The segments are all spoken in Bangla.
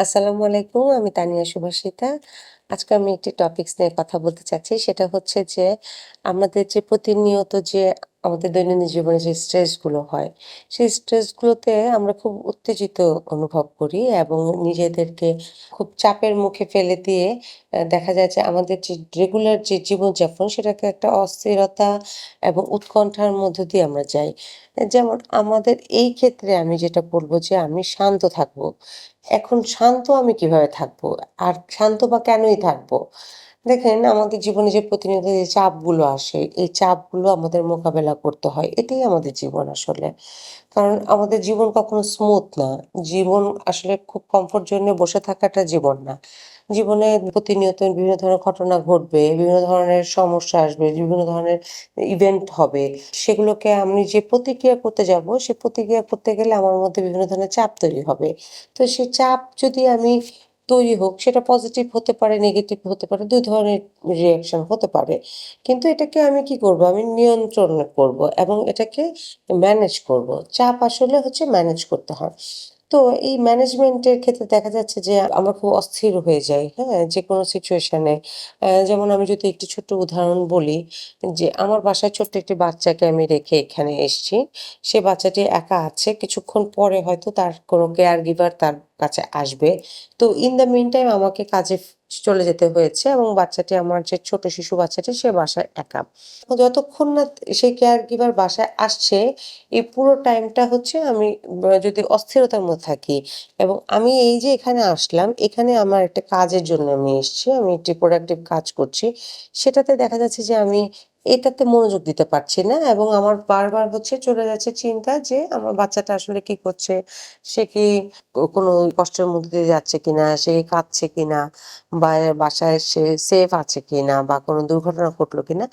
আসসালামু আলাইকুম আমি তানিয়া সুভাষিতা। আজকে আমি একটি টপিকস নিয়ে কথা বলতে চাচ্ছি। সেটা হচ্ছে যে, আমাদের যে প্রতিনিয়ত যে আমাদের দৈনন্দিন জীবনে যে স্ট্রেসগুলো হয়, সেই স্ট্রেসগুলোতে আমরা খুব উত্তেজিত অনুভব করি এবং নিজেদেরকে খুব চাপের মুখে ফেলে দিয়ে দেখা যায় যে আমাদের যে রেগুলার যে জীবনযাপন, সেটাকে একটা অস্থিরতা এবং উৎকণ্ঠার মধ্য দিয়ে আমরা যাই। যেমন আমাদের এই ক্ষেত্রে আমি যেটা বলব যে, আমি শান্ত থাকব। এখন শান্ত আমি কীভাবে থাকব? আর শান্ত বা কেনই থাকব? দেখেন আমাদের জীবনে যে প্রতিনিয়ত যে চাপগুলো আসে, এই চাপগুলো আমাদের মোকাবেলা করতে হয়। এটাই আমাদের জীবন আসলে। কারণ আমাদের জীবন কখনো স্মুথ না। জীবন আসলে খুব কমফোর্ট জোনে বসে থাকাটা জীবন না। জীবনে প্রতিনিয়ত বিভিন্ন ধরনের ঘটনা ঘটবে, বিভিন্ন ধরনের সমস্যা আসবে, বিভিন্ন ধরনের ইভেন্ট হবে। সেগুলোকে আমি যে প্রতিক্রিয়া করতে যাব, সে প্রতিক্রিয়া করতে গেলে আমার মধ্যে বিভিন্ন ধরনের চাপ তৈরি হবে। তো সেই চাপ যদি আমি তৈরি হোক সেটা পজিটিভ হতে পারে, নেগেটিভ হতে পারে, দুই ধরনের রিঅ্যাকশন হতে পারে। কিন্তু এটাকে আমি কি করব? আমি নিয়ন্ত্রণ করব এবং এটাকে ম্যানেজ করব। চাপ আসলে হচ্ছে ম্যানেজ করতে হয়। তো এই ম্যানেজমেন্টের ক্ষেত্রে দেখা যাচ্ছে যে আমরা খুব অস্থির হয়ে যাই, হ্যাঁ? যেকোনো সিচুয়েশনে। অ্যা যেমন আমি যদি একটি ছোট্ট উদাহরণ বলি যে আমার বাসায় ছোট্ট একটি বাচ্চাকে আমি রেখে এখানে এসছি। সে বাচ্চাটি একা আছে। কিছুক্ষণ পরে হয়তো তার কোনো কেয়ার গিভার তার কাছে আসবে। তো ইন দ্য মিন টাইম আমাকে কাজে চলে যেতে হয়েছে এবং বাচ্চাটি আমার যে ছোট শিশু বাচ্চাটি সে বাসায় একা। যতক্ষণ না সেই কেয়ার গিভার বাসায় আসছে, এই পুরো টাইমটা হচ্ছে আমি যদি অস্থিরতার মধ্যে থাকি এবং আমি এই যে এখানে আসলাম, এখানে আমার একটা কাজের জন্য আমি এসছি। আমি একটি প্রোডাক্টিভ কাজ করছি। সেটাতে দেখা যাচ্ছে যে আমি এটাতে মনোযোগ দিতে পারছি না এবং আমার বারবার হচ্ছে চলে যাচ্ছে চিন্তা যে আমার বাচ্চাটা আসলে কি করছে? সে কি কোনো কষ্টের মধ্যে দিয়ে যাচ্ছে কিনা? সে কাঁদছে কিনা? বা বাসায় সে সেফ আছে কিনা? বা কোনো দুর্ঘটনা ঘটলো কিনা?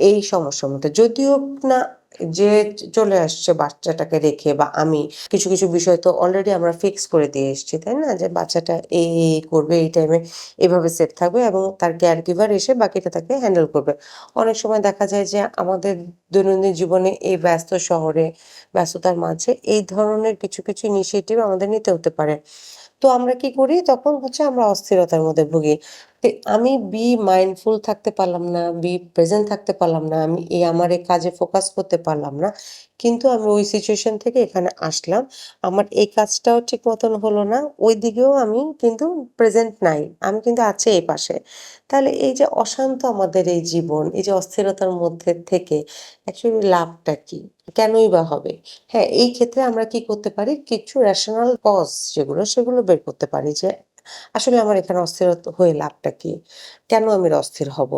এই সমস্যার মধ্যে। যদিও না যে চলে আসছে বাচ্চাটাকে রেখে বা আমি কিছু, কিছু বিষয় তো অলরেডি আমরা ফিক্স করে দিয়ে এসেছি, তাই না? যে বাচ্চাটা এই, করবে, এই টাইমে এভাবে সেট থাকবে এবং তার কেয়ার গিভার এসে বাকিটা তাকে হ্যান্ডেল করবে। অনেক সময় দেখা যায় যে আমাদের দৈনন্দিন জীবনে এই ব্যস্ত শহরে, ব্যস্ততার মাঝে এই ধরনের কিছু, কিছু ইনিশিয়েটিভ আমাদের নিতে হতে পারে। তো আমরা কি করি? তখন হচ্ছে আমরা অস্থিরতার মধ্যে ভুগি। আমি বি মাইন্ডফুল থাকতে পারলাম না, বি প্রেজেন্ট থাকতে পারলাম না। আমি এই আমার এই কাজে ফোকাস করতে পারলাম না। কিন্তু আমি ওই সিচুয়েশন থেকে এখানে আসলাম। আমার এই কাজটাও ঠিক মতন হলো না। ওইদিকেও আমি কিন্তু প্রেজেন্ট নাই। আমি কিন্তু আছি এই পাশে। তাহলে এই যে অশান্ত আমাদের এই জীবন, এই যে অস্থিরতার মধ্যে থেকে অ্যাকচুয়ালি লাভটা কি? কেনই বা হবে? হ্যাঁ, এই ক্ষেত্রে আমরা কি করতে পারি? কিছু রেশনাল কজ যেগুলো সেগুলো বের করতে পারি যে আসলে আমার এখানে অস্থিরত হয়ে লাভটা কি? কেন আমি অস্থির হব?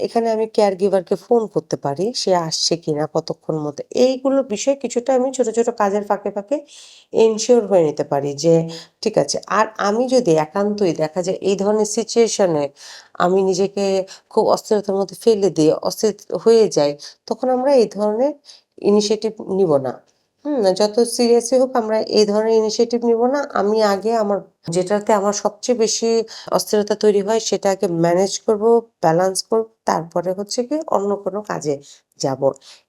এখানে আমি কেয়ার গিভারকে ফোন করতে পারি। সে আসছে কিনা? কতক্ষণ মধ্যে? এইগুলো বিষয়ে কিছুটা আমি ছোট, ছোট কাজের ফাঁকে, ফাঁকে এনশিওর হয়ে নিতে পারি যে ঠিক আছে। আর আমি যদি একান্তই দেখা যায় এই ধরনের সিচুয়েশনে আমি নিজেকে খুব অস্থিরতার মধ্যে ফেলে দিয়ে অস্থির হয়ে যাই, তখন আমরা এই ধরনের ইনিশিয়েটিভ নিব না। হুম? যত সিরিয়াসই হোক আমরা এই ধরনের ইনিশিয়েটিভ নিব না। আমি আগে আমার যেটাতে আমার সবচেয়ে বেশি অস্থিরতা তৈরি হয় সেটাকে ম্যানেজ করব, ব্যালেন্স করব। তারপরে হচ্ছে কি অন্য কোনো কাজে যাব।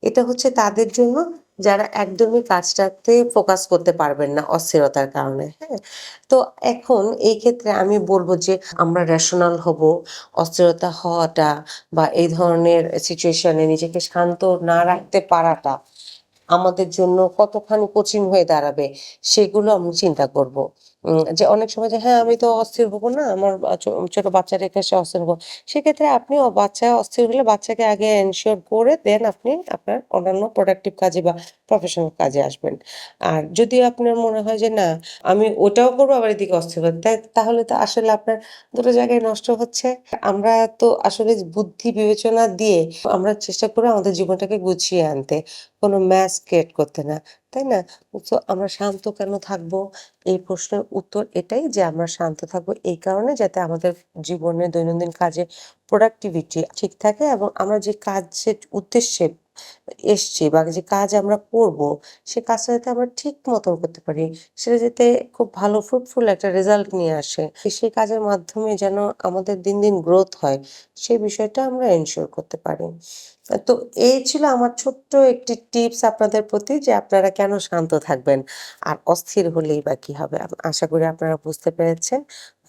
এটা হচ্ছে তাদের জন্য যারা একদমই কাজটাতে ফোকাস করতে পারবেন না অস্থিরতার কারণে, হ্যাঁ? তো এখন এই ক্ষেত্রে আমি বলব যে আমরা রেশনাল হব। অস্থিরতা হওয়াটা বা এই ধরনের সিচুয়েশনে নিজেকে শান্ত না রাখতে পারাটা আমাদের জন্য কতখানি কঠিন হয়ে দাঁড়াবে সেগুলো আমি চিন্তা করব। যে অনেক সময় যে হ্যাঁ, আমি তো অস্থির হব না। আমার ছোট বাচ্চা রেখে এসে অস্থির হব। সেক্ষেত্রে আপনি বাচ্চা অস্থির হলে বাচ্চাকে আগে এনশিওর করে দেন আপনি আপনার অন্যান্য প্রোডাক্টিভ কাজে বা প্রফেশনাল কাজে আসবেন। আর যদি আপনার মনে হয় যে না আমি ওটাও করব আবার এদিকে অস্থির। তাহলে তো আসলে আপনার দুটো জায়গায় নষ্ট হচ্ছে। আমরা তো আসলে বুদ্ধি বিবেচনা দিয়ে আমরা চেষ্টা করব আমাদের জীবনটাকে গুছিয়ে আনতে। কোনো ম্যাচ ক্রিয়েট করতে না। তাই না? তো আমরা শান্ত কেন থাকব? এই প্রশ্নের উত্তর এটাই যে আমরা শান্ত থাকব এই কারণে যাতে আমাদের জীবনে দৈনন্দিন কাজে প্রোডাক্টিভিটি ঠিক থাকে এবং আমরা যে কাজের উদ্দেশ্যে এসছি বা যে কাজ আমরা করব, সে কাজটা যাতে আমরা ঠিক মতন করতে পারি, সেটা যাতে খুব ভালো ফ্রুটফুল একটা রেজাল্ট নিয়ে আসে। সেই কাজের মাধ্যমে যেন আমাদের দিন দিন গ্রোথ হয়, সেই বিষয়টা আমরা এনশিওর করতে পারি। তো এই ছিল আমার ছোট্ট একটি টিপস আপনাদের প্রতি যে আপনারা কেন শান্ত থাকবেন আর অস্থির হলেই বা কি হবে, আশা করি আপনারা বুঝতে পেরেছেন।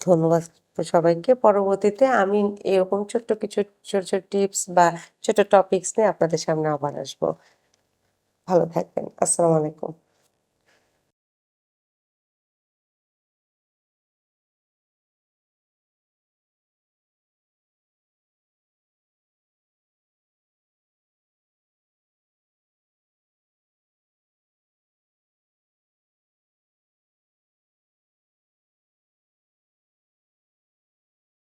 ধন্যবাদ। সবাইকে পরবর্তীতে আমি এরকম ছোট্ট কিছু ছোট ছোট টিপস বা ছোট টপিকস নিয়ে আপনাদের সামনে আবার আসব। ভালো থাকবেন। আসসালামু আলাইকুম।